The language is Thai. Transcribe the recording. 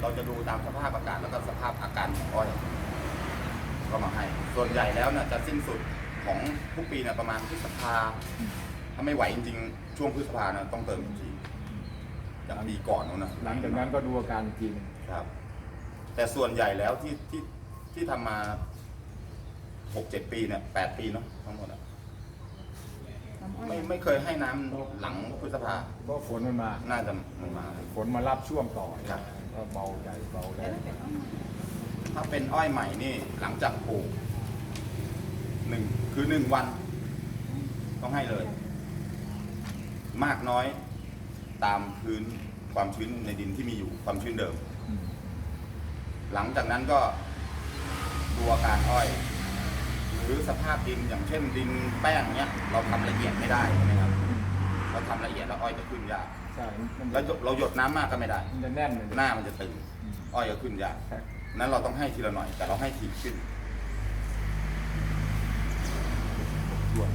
เราจะดูตามสภาพอากาศแล้วก็สภาพอาการของอ้อยก็มาให้ ส่วนใหญ่แล้วเนี่ยจะสิ้นสุดของทุกปีเนี่ยประมาณพฤษภาถ้าไม่ไหวจริงๆ ช่วงพฤษภาเนี่ยต้องเติมอีกทีจากปีก่อนนู้นนะหลังจากนั้นก็ดูอาการอีกทีหนึงครับ แต่ส่วนใหญ่แล้วที่ที่ที่ทำมาหกเจ็ดปีเนี่ยแปดปีเนาะทั้งหมดอะน้ำอ้อยไม่ไม่เคยให้น้ำหลังพฤษภาเพราะฝนมันมา น่าจะไม่มา ฝนมารับช่วงต่อ ครับ ก็เบาใจเบาแรแล้วงถ้าเป็นอ้อยถ้าเป็นอ้อยใหม่นี่หลังจากปลูกหนึ่งคือหนึ่งวัน ต้องให้เลย มากน้อยตามพื้นความชื้นในดินที่มีอยู่ความชื้นเดิมอืมหลังจากนั้นก็ดูอาการอ้อย หรือสภาพดินอย่างเช่นดินแป้งเนี้ยเราทำละเอียดไม่ได้ใช่ไหมครับเรา ทำละเอียดแล้วอ้อยจะขึ้นยากใช่มันแล้วเราหยดน้ำมากก็ไม่ได้ มันจะแน่นเลย หน้ามันจะตึงอืม อ้อยก็ขึ้นยากครับนั้นเราต้องให้ทีละหน่อย แต่เราให้ทีขึ้นส่วน